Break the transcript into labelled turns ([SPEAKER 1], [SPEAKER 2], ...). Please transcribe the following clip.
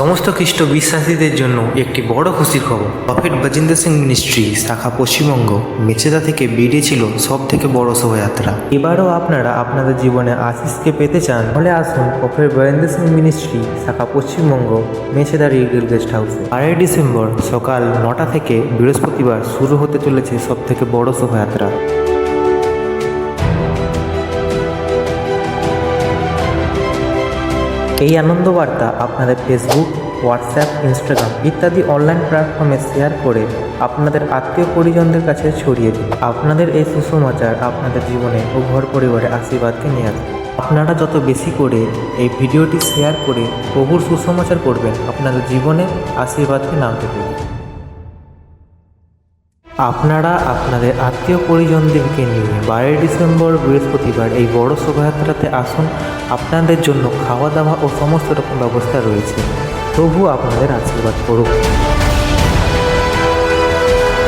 [SPEAKER 1] সমস্ত খ্রিস্ট বিশ্বাসীদের জন্য একটি বড় খুশির খবর। প্রফেট বজিন্দর সিং মিনিস্ট্রি, শাখা পশ্চিমবঙ্গ, মেচেদা থেকে বেরিয়েছিল সব থেকে বড় শোভাযাত্রা। এবারও আপনারা আপনাদের জীবনে আশিসকে পেতে চান, তাহলে আসুন প্রফেট বরেন্দ্র সিং মিনিস্ট্রি, শাখা পশ্চিমবঙ্গ, মেচেদা রিগেল গেস্ট হাউসে। আড়াই ডিসেম্বর সকাল নটা থেকে বৃহস্পতিবার শুরু হতে চলেছে সব থেকে বড় শোভাযাত্রা। এই আনন্দ বার্তা আপনাদের ফেসবুক হোয়াটসঅ্যাপ ইনস্টাগ্রাম ইত্যাদি অনলাইন প্ল্যাটফর্মে শেয়ার করে আপনাদের আত্মীয় পরিজনদের কাছে ছড়িয়ে দিন। আপনাদের এই সুসমাচার আপনাদের জীবনে ও ঘর পরিবারে আশীর্বাদকে নিয়ে আসবে। আপনারা যত বেশি করে এই ভিডিওটি শেয়ার করে প্রভুর সুসমাচার করবেন, আপনাদের জীবনে আশীর্বাদকে নামতে দেবে আপনারা আপনাদের আত্মীয় পরিজনদেরকে নিয়ে বারোই ডিসেম্বর বৃহস্পতিবার এই বড় শোভাযাত্রাতে আসুন। আপনাদের জন্য খাওয়া দাওয়া ও সমস্ত রকম ব্যবস্থা রয়েছে। তবুও আপনাদের আশীর্বাদ করুক